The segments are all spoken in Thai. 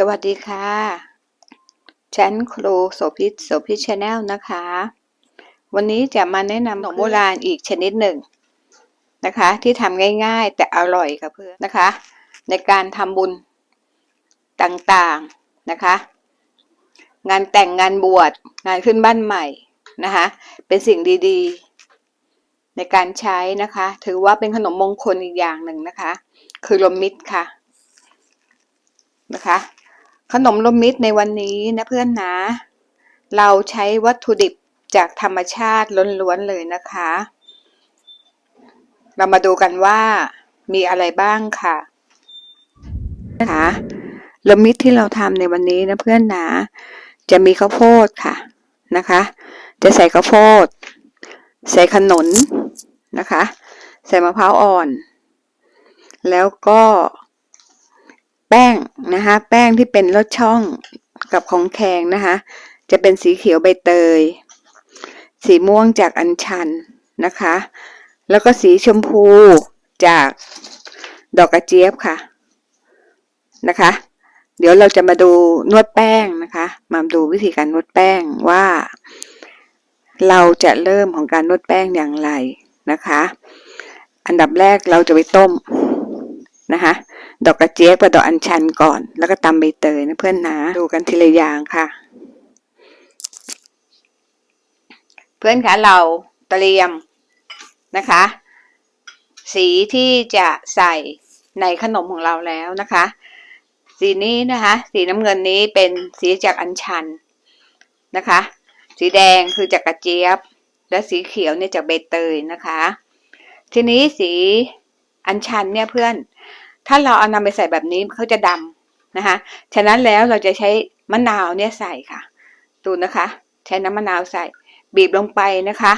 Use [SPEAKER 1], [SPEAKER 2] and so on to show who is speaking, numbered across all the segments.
[SPEAKER 1] สวัสดีค่ะ ฉันครูโสภิตโสภิตชาแนลนะคะ วันนี้จะมาแนะนำขนมโบราณอีกชนิดหนึ่งนะคะ ที่ทำง่ายๆ แต่อร่อยค่ะเพื่อนนะคะ ในการทำบุญต่างๆนะคะ งานแต่งงานบวชงานขึ้นบ้านใหม่นะคะ เป็นสิ่งดีๆ ในการใช้นะคะ ถือว่าเป็นขนมมงคลอีกอย่างหนึ่งนะคะ คือลมมิตรค่ะนะคะ ขนมลมมิตรในวันนี้นะเพื่อนนะ เราใช้วัตถุดิบจากธรรมชาติล้วนๆเลยนะคะ เรามาดูกันว่ามีอะไรบ้างค่ะนะคะลมมิตรที่เราทำในวันนี้นะเพื่อนนะจะมีข้าวโพดค่ะนะคะ จะใส่ข้าวโพด ใส่ขนุนนะคะ ใส่มะพร้าวอ่อน แล้วก็ แป้งนะคะ แป้งที่เป็นรสช่องกับของแข็งนะคะ จะเป็นสีเขียวใบเตย สีม่วงจากอัญชันนะคะ แล้วก็สีชมพูจากดอกกระเจี๊ยบค่ะนะคะ เดี๋ยวเราจะมาดูนวดแป้งนะคะ มาดูวิธีการนวดแป้งว่า เราจะเริ่มของการนวดแป้งอย่างไรนะคะ อันดับแรกเราจะไปต้ม นะคะ ดอกกระเจี๊ยบกับดอกอัญชันก่อน แล้วก็ตำใบเตยนะเพื่อนนะดูกันทีละอย่างค่ะ เพื่อนคะเราเตรียมนะคะ สีที่จะใส่ในขนมของเราแล้วนะคะ สีนี้นะคะ สีน้ำเงินนี้เป็นสีจากอัญชันนะคะ สีแดงคือจากกระเจี๊ยบ และสีเขียวเนี่ยจากใบเตยนะคะ ทีนี้สีอัญชันเนี่ยเพื่อน ถ้าเราเอานำไปใส่แบบนี้เขาจะดำนะคะ ฉะนั้นแล้วเราจะใช้มะนาวเนี่ยใส่ค่ะ ดูนะคะ ใช้น้ำมะนาวใส่ บีบลงไปนะคะ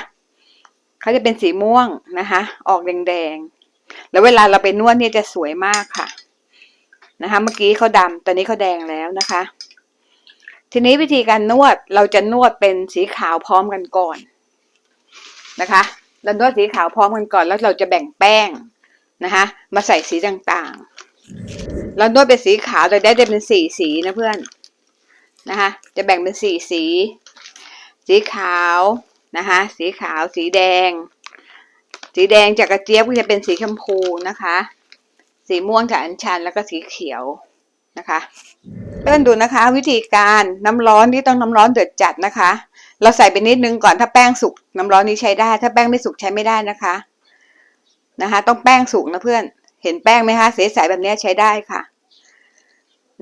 [SPEAKER 1] เขาจะเป็นสีม่วงนะคะ ออกแดงๆ แล้วเวลาเราไปนวดเนี่ยจะสวยมากค่ะ นะคะ เมื่อกี้เขาดำตอนนี้เขาแดงแล้วนะคะ ทีนี้วิธีการนวดเราจะนวดเป็นสีขาวพร้อมกันก่อนนะคะเรานวดสีขาวพร้อมกันก่อนแล้วเราจะแบ่งแป้ง นะคะมาใส่สีต่างๆ เรานวดเป็นสีขาวเราได้ได้เป็นสี่สีนะเพื่อนนะคะ จะแบ่งเป็นสี่สี สีขาวนะคะ สีขาวสีแดง สีแดงจากกระเจี๊ยบก็จะเป็นสีชมพูนะคะ สีม่วงจากอัญชันแล้วก็สีเขียวนะคะเพื่อนดูนะคะ วิธีการน้ำร้อนที่ต้องน้ำร้อนเดือดจัดนะคะ เราใส่ไปนิดนึงก่อนถ้าแป้งสุกน้ำร้อนนี้ใช้ได้ ถ้าแป้งไม่สุกใช้ไม่ได้นะคะ นะคะ ต้องแป้งสุกนะเพื่อน เห็นแป้งไหมคะใสแบบนี้ใช้ได้ค่ะ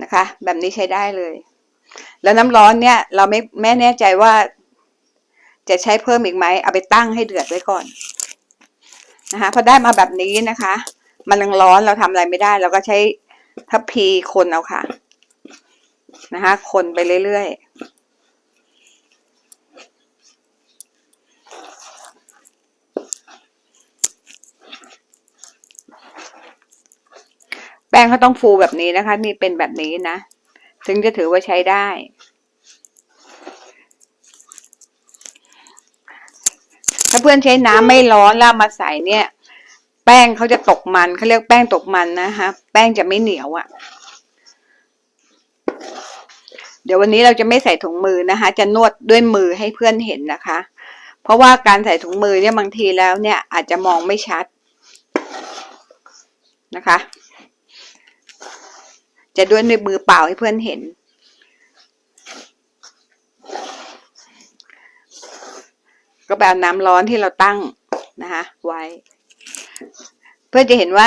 [SPEAKER 1] นะคะ แบบนี้ใช้ได้เลย แล้วน้ำร้อนเนี่ย เราไม่แม่แน่ใจว่า จะใช้เพิ่มอีกไหมเอาไปตั้งให้เดือดไว้ก่อนนะคะพอได้มาแบบนี้นะคะ มันยังร้อนเราทำอะไรไม่ได้ เราก็ใช้ทัพพีคนเอาค่ะ นะคะ คนไปเรื่อยๆ ป้งเขาต้องฟูแบบนี้นะคะ นี่เป็นแบบนี้นะ ถึงจะถือว่าใช้ได้ ถ้าเพื่อนใช้น้ำไม่ร้อนแล้วมาใส่เนี่ย แป้งเขาจะตกมันเขาเรียกแป้งตกมันนะคะ แป้งจะไม่เหนียวอะ่ะ เดี๋ยววันนี้เราจะไม่ใส่ถุงมือนะคะ จะนวดด้วยมือให้เพื่อนเห็นนะคะ เพราะว่าการใส่ถุงมือเนี่ยบางทีแล้วเนี่ยอาจจะมองไม่ชัดนะคะ จะด้วยในมือเปล่าให้เพื่อนเห็น ก็แบบน้ำร้อนที่เราตั้งนะคะไว้ เพื่อจะเห็นว่า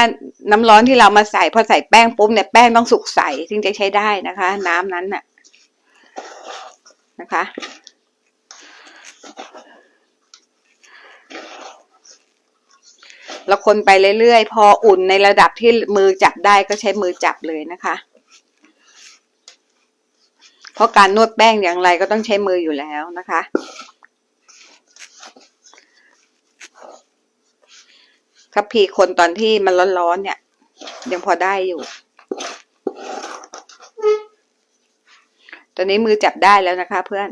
[SPEAKER 1] น้ำร้อนที่เรามาใส่พอใส่แป้งปุ๊บเนี่ยแป้งต้องสุกใสถึงจะใช้ได้นะคะ น้ำนั้นน่ะนะคะ เราคนไปเรื่อยๆ พออุ่นในระดับที่มือจับได้ก็ใช้มือจับเลยนะคะ ราะการนวดแป้งอย่างไรก็ต้องใช้มืออยู่แล้วนะคะถ้าพีคนตอนที่มันร้อนๆเนี่ย ยังพอได้อยู่ ตอนนี้มือจับได้แล้วนะคะ เพื่อน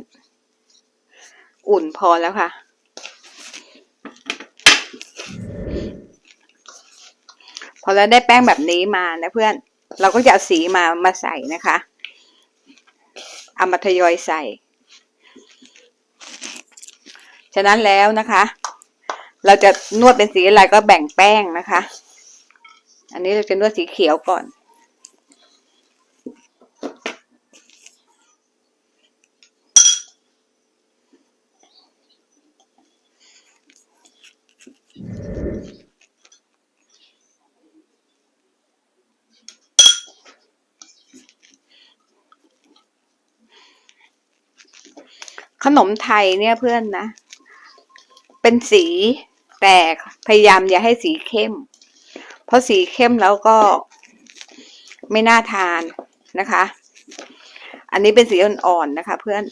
[SPEAKER 1] อุ่นพอแล้วค่ะพอเราได้แป้งแบบนี้มานะเพื่อน เราก็จะเอาสีมามาใส่นะคะ เอามาทยอยใส่ ฉะนั้นแล้วนะคะ เราจะนวดเป็นสีอะไรก็แบ่งแป้งนะคะ อันนี้เราจะนวดสีเขียวก่อน ขนมไทยเนี่ยเพื่อนนะ เป็นสีแต่พยายามอย่าให้สีเข้ม เพราะสีเข้มแล้วก็ไม่น่าทานนะคะ อันนี้เป็นสีอ่อนๆนะคะ เพื่อน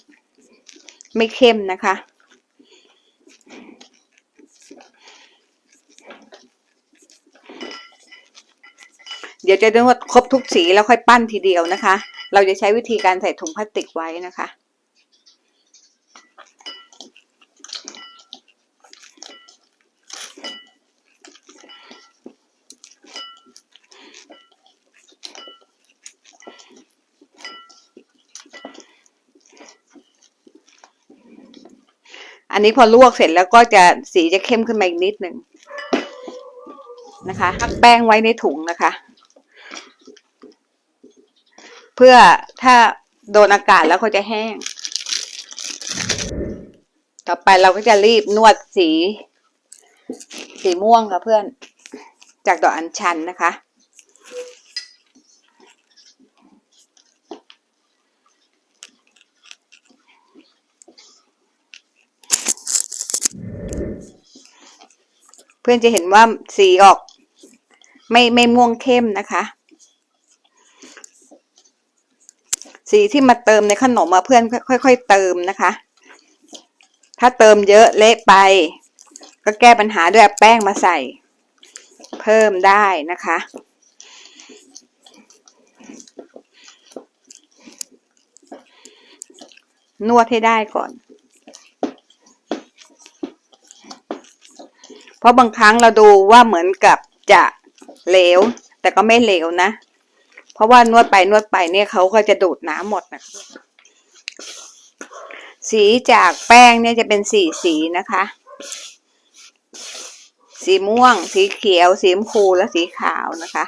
[SPEAKER 1] ไม่เข้มนะคะ เดี๋ยวจะนวดครบทุกสีแล้วค่อยปั้นทีเดียวนะคะ เราจะใช้วิธีการใส่ถุงพลาสติกไว้นะคะ อันนี้พอลวกเสร็จแล้วก็จะสีจะเข้มขึ้นมาอีกนิดหนึ่งนะคะพักแป้งไว้ในถุงนะคะ เพื่อถ้าโดนอากาศแล้วก็จะแห้ง ต่อไปเราก็จะรีบนวดสี สีม่วงค่ะเพื่อน จากดอกอัญชันนะคะ พื่อนจะเห็นว่าสีออกไม่ไม่ม่วงเข้มนะคะ สีที่มาเติมในขนมมาเพื่อนค่อย ๆ เติมนะคะ ถ้าเติมเยอะเละไป ก็แก้ปัญหาด้วยแป้งมาใส่ เพิ่มได้นะคะ นวดให้ได้ก่อน เพ ราะบางครั้งเราดูว่าเหมือนกับจะเหลว แต่ก็ไม่เหลวนะ เพราะว่านวดไปนวดไปเนี่ยเขาก็จะดูดน้ำหมดนะคะสีจากแป้งเนี่ยจะเป็นสีสีนะคะ สีม่วง สีเขียว สีชมพูและสีขาวนะคะ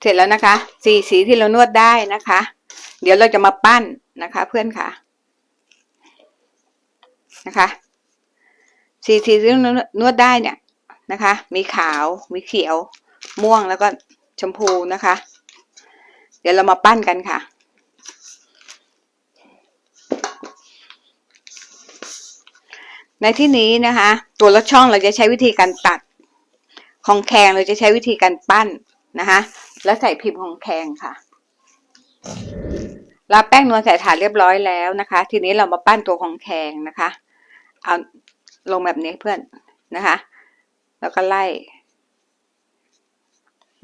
[SPEAKER 1] เสร็จแล้วนะคะสีสีที่เรานวดได้นะคะ เดี๋ยวเราจะมาปั้นนะคะ เพื่อนค่ะนะคะ สีสีที่เรานวดได้เนี่ยนะคะ มีขาวมีเขียว ม่วงแล้วก็ชมพูนะคะ เดี๋ยวเรามาปั้นกันค่ะในที่นี้นะคะ ตัวละช่องเราจะใช้วิธีการตัด ของแคงเราจะใช้วิธีการปั้นนะคะ แล้วใส่พิมพ์ของแคงค่ะรับแป้งนวลใส่ถาดเรียบร้อยแล้วนะคะ ทีนี้เรามาปั้นตัวของแคงนะคะ เอาลงแบบนี้เพื่อนนะคะ แล้วก็ไล่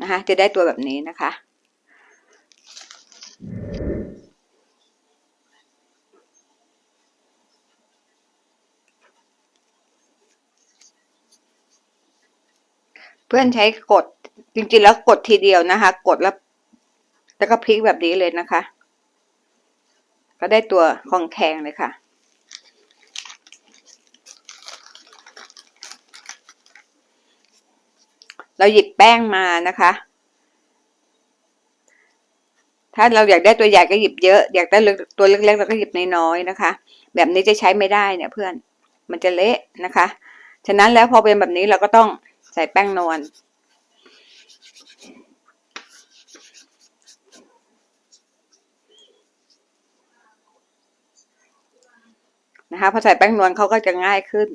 [SPEAKER 1] นะคะ จะได้ตัวแบบนี้นะคะ เพื่อนใช้กด จริงๆแล้วกดทีเดียวนะคะ กดแล้ว แล้วก็พลิกแบบนี้เลยนะคะ ก็ได้ตัวของแข็งเลยค่ะเราหยิบแป้งมานะคะ ถ้าเราอยากได้ตัวใหญ่ก็หยิบเยอะ อยากได้ตัวเล็กๆเราก็หยิบน้อยๆนะคะ แบบนี้จะใช้ไม่ได้เนี่ยเพื่อน มันจะเละนะคะ ฉะนั้นแล้วพอเป็นแบบนี้เราก็ต้องใส่แป้งนวล นะคะพอใส่แป้งนวลเขาก็จะง่ายขึ้น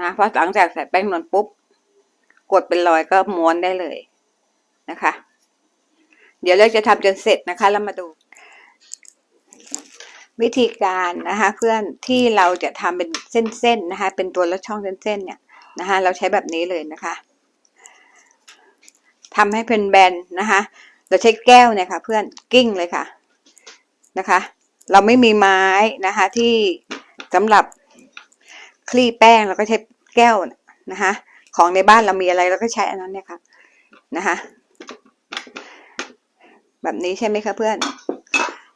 [SPEAKER 1] นะพอหลังจากใส่แป้งนวลปุ๊บ กดเป็นรอยก็ม้วนได้เลยนะคะ เดี๋ยวเราจะทำจนเสร็จนะคะแล้วมาดู วิธีการนะคะ เพื่อนที่เราจะทำเป็นเส้นๆนะคะ เป็นตัวละช่องเส้นๆเนี่ยนะคะ เราใช้แบบนี้เลยนะคะทำให้เป็นแบนนะคะ เราใช้แก้วเนี่ยค่ะเพื่อนกิ้งเลยค่ะนะคะ เราไม่มีไม้นะคะที่สำหรับคลี่แป้งเราก็ใช้แก้วนะคะของในบ้านเรามีอะไรเราก็ใช้อันนั้นเนี่ยค่ะนะคะแบบนี้ใช่ไหมคะเพื่อน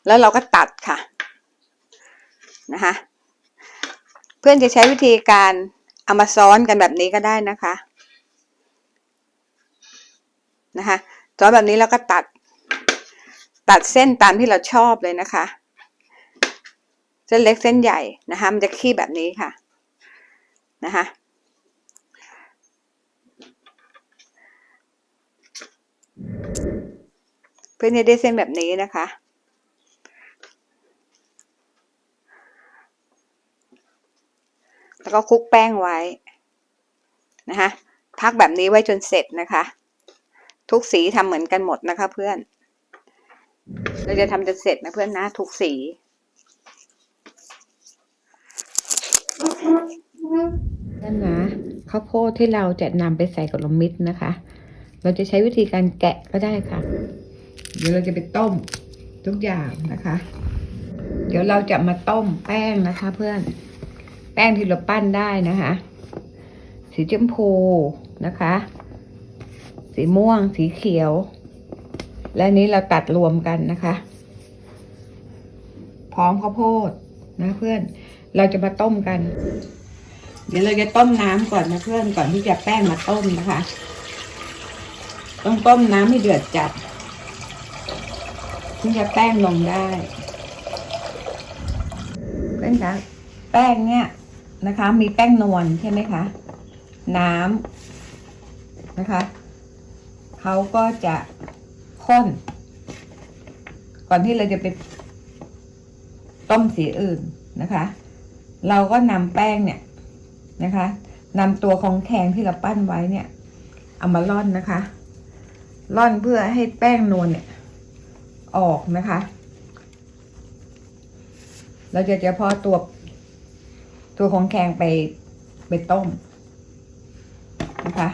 [SPEAKER 1] แล้วเราก็ตัดค่ะนะคะเพื่อนจะใช้วิธีการเอามาซ้อนกันแบบนี้ก็ได้นะคะนะคะ ซ้อนแบบนี้แล้วก็ตัด ตัดเส้นตามที่เราชอบเลยนะคะ เส้นเล็กเส้นใหญ่นะคะมันจะขี้แบบนี้ค่ะนะคะเพื่อจะได้เส้นแบบนี้นะคะ แล้วก็คลุกแป้งไว้นะคะ พักแบบนี้ไว้จนเสร็จนะคะ ทุกสีทำเหมือนกันหมดนะคะเพื่อน เราจะทำจนเสร็จนะเพื่อนนะ ทุกสี
[SPEAKER 2] นั่นนะข้าวโพดที่เราจะนำไปใส่กับลมมิตรนะคะ เราจะใช้วิธีการแกะก็ได้ค่ะ เดี๋ยวเราจะไปต้มทุกอย่างนะคะ เดี๋ยวเราจะมาต้มแป้งนะคะ เพื่อน แป้งที่เราปั้นได้นะคะ สีชมพูนะคะ สีม่วง สีเขียว และนี้เราตัดรวมกันนะคะ พร้อมข้าวโพดนะเพื่อน เราจะมาต้มกัน เดี๋ยวเราจะต้มน้ำก่อนนะเพื่อนก่อนที่จะแป้งมาต้มนะคะ ต้องต้มน้ำให้เดือดจัดถึงจะแป้งลงได้เพื่อนคะแป้งเนี่ยนะคะ มีแป้งนวลใช่ไหมคะ น้ำนะคะ เขาก็จะข้น ก่อนที่เราจะไปต้มสีอื่นนะคะ เราก็นำแป้งเนี่ยนะคะนำตัวของแข็งที่เราปั้นไว้เนี่ย เอามาร่อนนะคะร่อนเพื่อให้แป้งนวลเนี่ย ออกนะคะ เราจะเฉพาะตัวตัวของแข็งไปไปต้มนะคะ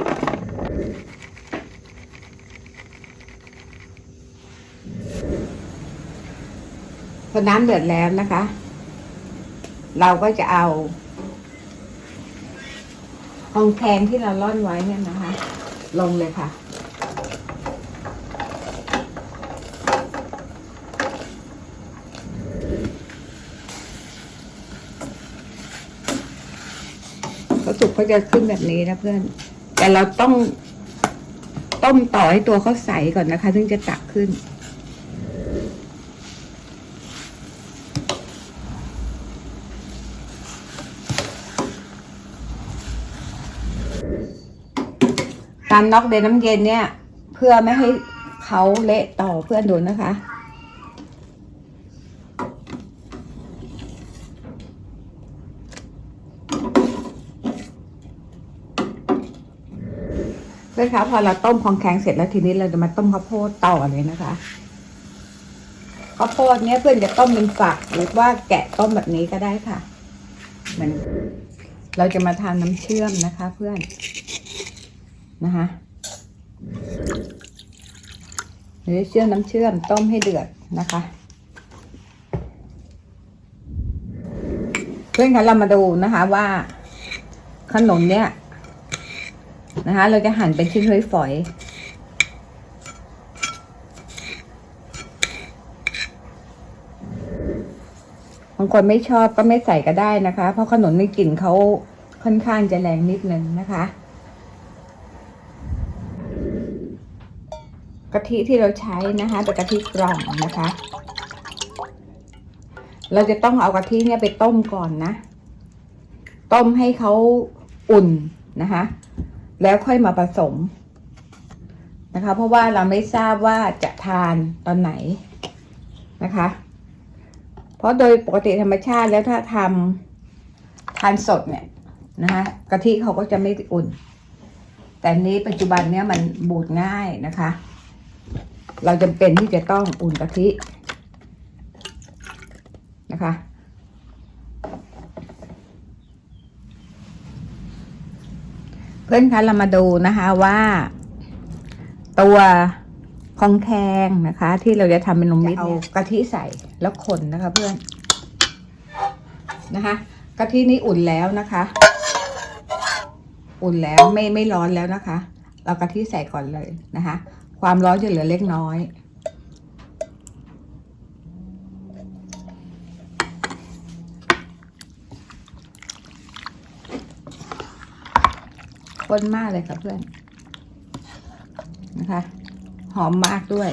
[SPEAKER 2] พอน้ำเดือดแล้วนะคะ เราก็จะเอาทองแทงที่เราร่อนไว้เนี่ยนะคะ ลงเลยค่ะ เขาสุกเขาจะขึ้นแบบนี้นะเพื่อน แต่เราต้องต้มต่อให้ตัวเขาใสก่อนนะคะ ถึงจะตักขึ้น การน็อกเดนน้ำเย็นเนี่ย เพื่อไม่ให้เขาเละต่อเพื่อนดูนะคะ เพื่อนคะพอเราต้มของแข็งเสร็จแล้วทีนี้เราจะมาต้มข้าวโพดต่อเลยนะคะข้าวโพดเนี้ยเพื่อนจะต้มเป็นฝักหรือว่าแกะต้มแบบนี้ก็ได้ค่ะ เหมือนเราจะมาทานน้ำเชื่อมนะคะ เพื่อน นะคะหรือเชื่อมน้ำเชื่อมต้มให้เดือดนะคะ เพื่อนคะเรามาดูนะคะว่าขนมเนี้ยนะคะ เราจะหั่นเป็นชิ้นฝอยๆบางคนไม่ชอบก็ไม่ใส่ก็ได้นะคะ เพราะขนมในกลิ่นเขาค่อนข้างจะแรงนิดนึงนะคะ กะทิที่เราใช้นะคะเป็นกะทิกล่องนะคะ เราจะต้องเอากะทิเนี่ยไปต้มก่อนนะ ต้มให้เขาอุ่นนะคะ แล้วค่อยมาผสมนะคะ เพราะว่าเราไม่ทราบว่าจะทานตอนไหนนะคะ เพราะโดยปกติธรรมชาติแล้วถ้าทำทานสดเนี่ยนะคะกะทิเขาก็จะไม่อุ่น แต่นี้ปัจจุบันเนี้ยมันบูดง่ายนะคะ เราจำเป็นที่จะต้องอุ่นกะทินะคะ เพื่อนคะเรามาดูนะคะว่า ตัวคองแคงนะคะ ที่เราจะทำเป็นนมมิตรเอากะทิใส่แล้วคนนะคะ เพื่อนนะคะกะทินี้อุ่นแล้วนะคะ อุ่นแล้วไม่ไม่ร้อนแล้วนะคะ เรากะทิใส่ก่อนเลยนะคะ ความร้อนจะเหลือเล็กน้อยข้นมากเลยค่ะเพื่อน นะคะ หอมมากด้วย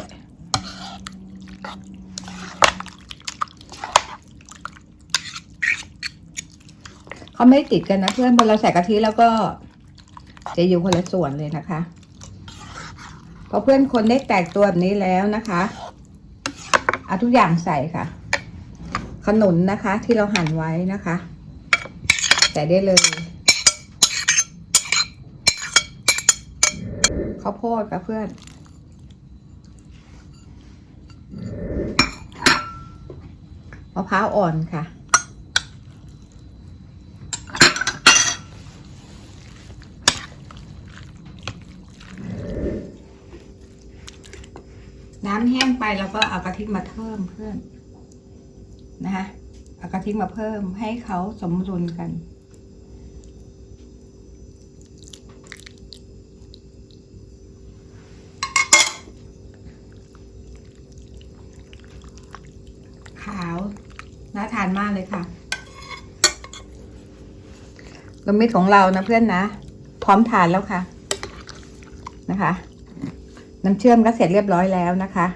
[SPEAKER 2] เขาไม่ติดกันนะเพื่อนพอเราใส่กะทิแล้วก็จะอยู่คนละส่วนเลยนะคะ พอเพื่อนคนได้แตกตัวแบบนี้แล้วนะคะเอาทุกอย่างใส่ค่ะ ขนุนนะคะ ที่เราหั่นไว้นะคะ ใส่ได้เลยข้าวโพดค่ะเพื่อนมะพร้าวอ่อนค่ะ น้ำแห้งไปแล้วก็เอากะทิมาเพิ่มเพื่อนนะคะเอากะทิมาเพิ่มให้เขาสมดุลกันขาวน่าทานมากเลยค่ะรวมมิตรของเรานะเพื่อนนะ พร้อมทานแล้วค่ะ นะคะ น้ำเชื่อมก็เสร็จเรียบร้อยแล้วนะคะ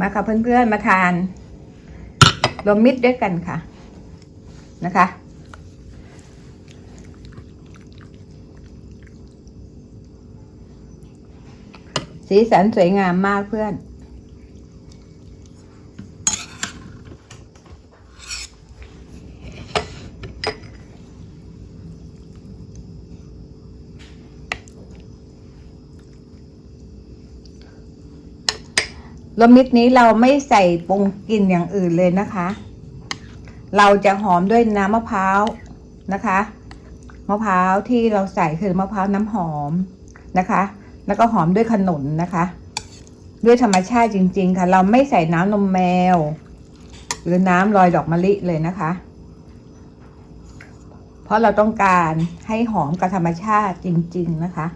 [SPEAKER 2] มาค่ะเพื่อนๆมาทานรวมมิตรด้วยกันค่ะนะคะ สีสันสวยงามมากเพื่อน รมิตรนี้เราไม่ใส่ปรุงกลิ่นอย่างอื่นเลยนะคะ เราจะหอมด้วยน้ำมะพร้าวนะคะ มะพร้าวที่เราใส่คือมะพร้าวน้ำหอมนะคะ แล้วก็หอมด้วยขนุนนะคะ ด้วยธรรมชาติจริง ๆ ค่ะ เราไม่ใส่น้ำนมแมว หรือน้ำลอยดอกมะลิเลยนะคะ เพราะเราต้องการให้หอมกับธรรมชาติจริง ๆนะคะ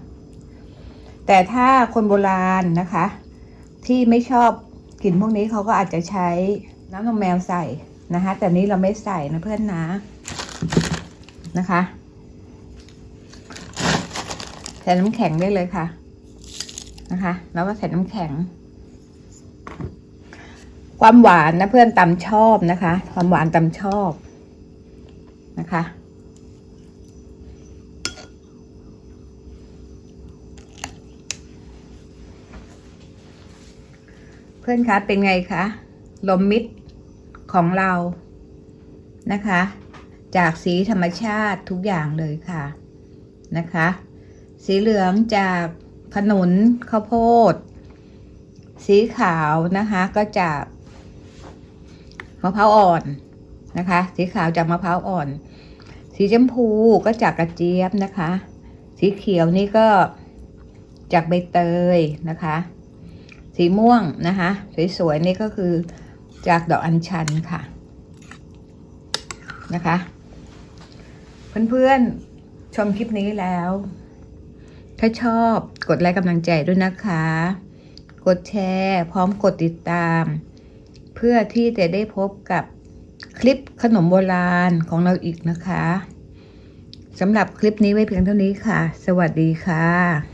[SPEAKER 2] แต่ถ้าคนโบราณนะคะ ที่ไม่ชอบกลิ่นพวกนี้เขาก็อาจจะใช้น้ำนมแมวใส่นะคะ แต่นี้เราไม่ใส่นะเพื่อนนะนะคะใส่น้ำแข็งได้เลยค่ะนะคะ แล้วก็ใส่น้ำแข็ง ความหวานนะเพื่อนตำชอบนะคะ ความหวานตำชอบนะคะ พื่อนคะเป็นไงคะลมมิตรของเรานะคะ จากสีธรรมชาติทุกอย่างเลยค่ะนะคะ สีเหลืองจากขนุนข้าวโพด สีขาวนะคะก็จากมะพร้าวอ่อนนะคะ สีขาวจากมะพร้าวอ่อน สีชมพูก็จากกระเจี๊ยบนะคะ สีเขียวนี่ก็จากใบเตยนะคะ สีม่วงนะคะสวยๆนี่ก็คือจากดอกอัญชันค่ะนะคะ เพื่อนๆชมคลิปนี้แล้ว ถ้าชอบกดไลค์กำลังใจด้วยนะคะ กดแชร์พร้อมกดติดตาม เพื่อที่จะได้พบกับคลิปขนมโบราณของเราอีกนะคะสำหรับคลิปนี้ไว้เพียงเท่านี้ค่ะ สวัสดีค่ะ